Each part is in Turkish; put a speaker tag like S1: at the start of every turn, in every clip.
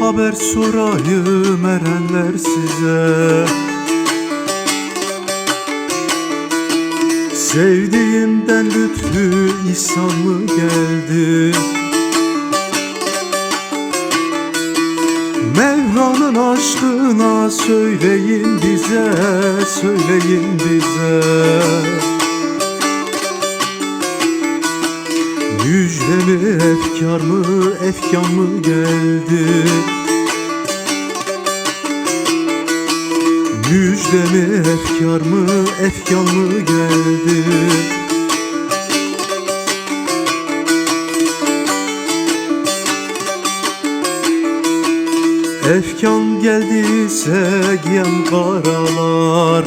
S1: haber sorayım erenler size. Sevdiğimden lütfü ihsan mı geldi? Mevla'nın aşkına söyleyin bize, söyleyin bize efkar mı, efkan mı geldi? Müjde mi efkar mı, efkan mı geldi? Efkan geldiyse giyen karalar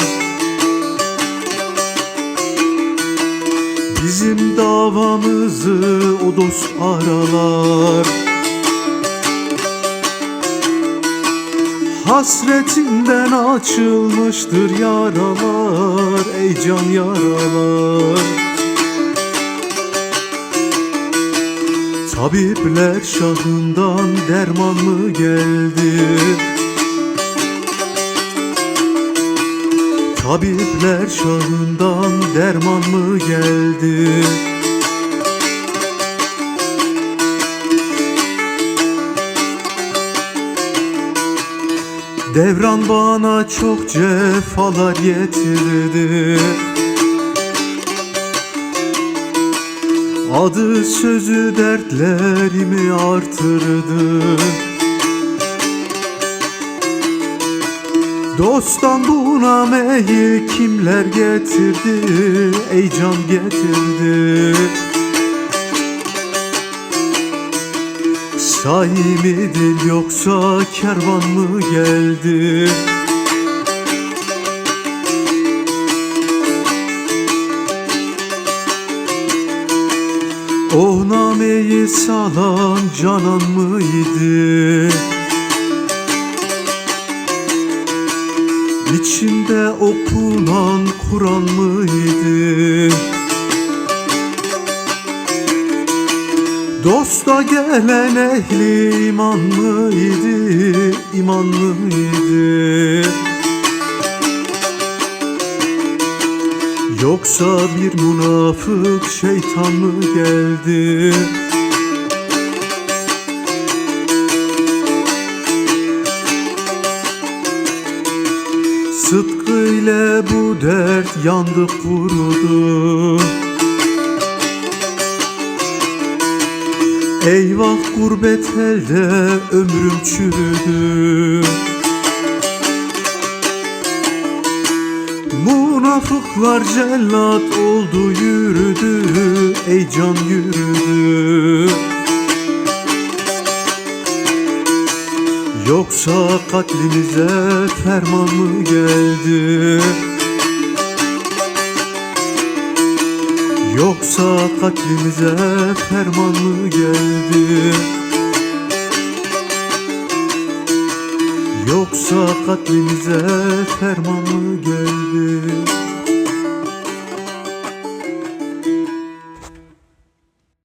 S1: Bizim davamızı o dost aralar Hasretinden açılmıştır yaralar Ey can yaralar Tabipler şahından derman mı geldi? Tabipler şahından derman mı geldi? Devran bana çok cefalar getirdi. Adı sözü dertlerimi artırdı. Dosttan buna meyil kimler getirdi? Ey can getirdi Sahi midir yoksa kervan mı geldi O nameyi salan canan mıydı? İçinde okunan Kur'an mıydı? Dosta gelen ehli iman mıydı? İman mıydı? Yoksa bir münafık şeytan mı geldi? Sıtkı ile bu dert yandı kurudu Eyvah gurbet elde ömrüm çürüdü Münafıklar cellat oldu yürüdü Ey can yürüdü Yoksa katlimize ferman mı geldi? Yoksa katlimize ferman mı geldi? Yoksa katlimize ferman mı geldi?